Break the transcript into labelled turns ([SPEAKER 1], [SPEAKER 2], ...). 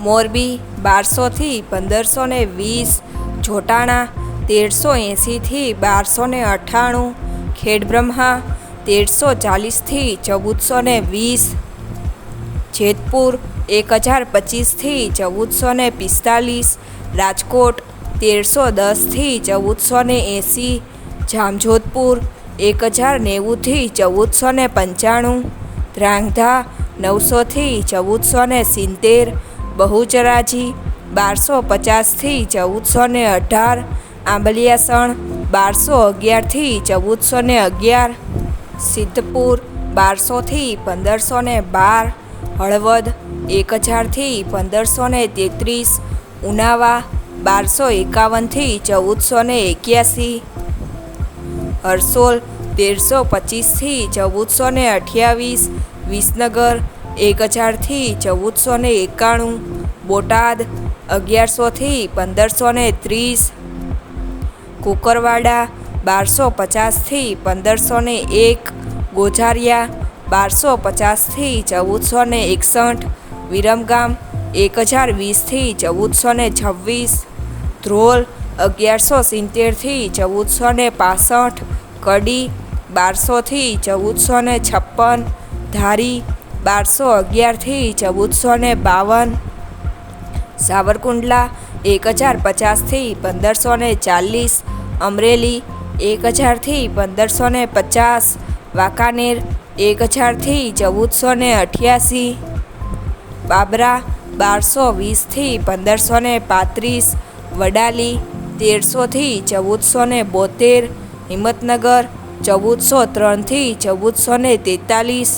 [SPEAKER 1] મોરબી બારસોથી પંદરસો ને વીસ, જોટાણા તેરસો એંસીથી બારસો ને અઠ્ઠાણું, ખેડબ્રહ્મા તેરસો ચાલીસથી ચૌદસો ને વીસ, જેતપુર એક હજાર પચીસથી ચૌદસો ને પિસ્તાલીસ, રાજકોટ તેરસો દસથી ચૌદસો ને એંસી જામજોધપુર એક હજાર નેવુંથી ચૌદસો ને પંચાણું ધ્રાંગધા નવસોથી ચૌદસો ને સિત્તેર બહુચરાજી બારસો પચાસથી ચૌદસો ને અઢાર, આંબલિયાસણ બારસો અગિયારથી ચૌદસો ને અગિયાર, સિદ્ધપુર બારસોથી પંદરસો ને બાર, હળવદ એક હજારથી પંદરસો ને તેત્રીસ, ઉનાવા બારસો એકાવનથી ચૌદસો ને એક્યાસી, હરસોલ તેરસો પચીસથી ચૌદસો ને અઠ્યાવીસ વિસનગર એક હજારથી ચૌદસો ને એકાણું, બોટાદ, અગિયારસોથી પંદરસો ને ત્રીસ, કુકરવાડા બારસો પચાસથી પંદરસો ને એક ગોઝારિયા બારસો પચાસથી ચૌદસો ને એકસઠ, વિરમગામ એક હજાર વીસથી ચૌદસો ને છવ્વીસ, ધ્રોલ અગિયારસો સિત્તેરથી ચૌદસો ને પાસઠ, કડી, બારસોથી ચૌદસો ને છપ્પન ધારી બારસો અગિયારથી ચૌદસો ને બાવન. સાવરકુંડલા એક હજાર પચાસથી પંદરસો ને ચાલીસ. અમરેલી એક હજારથી પંદરસો ને પચાસ. વાંકાનેર એક હજારથી ચૌદસો ને અઠ્યાસી. બાબરા બારસો વીસથી પંદરસો ને પાંત્રીસ. વડાલી તેરસોથી ચૌદસો ને બોતેર. હિંમતનગર ચૌદસો ત્રણથી ચૌદસો ને તેતાલીસ.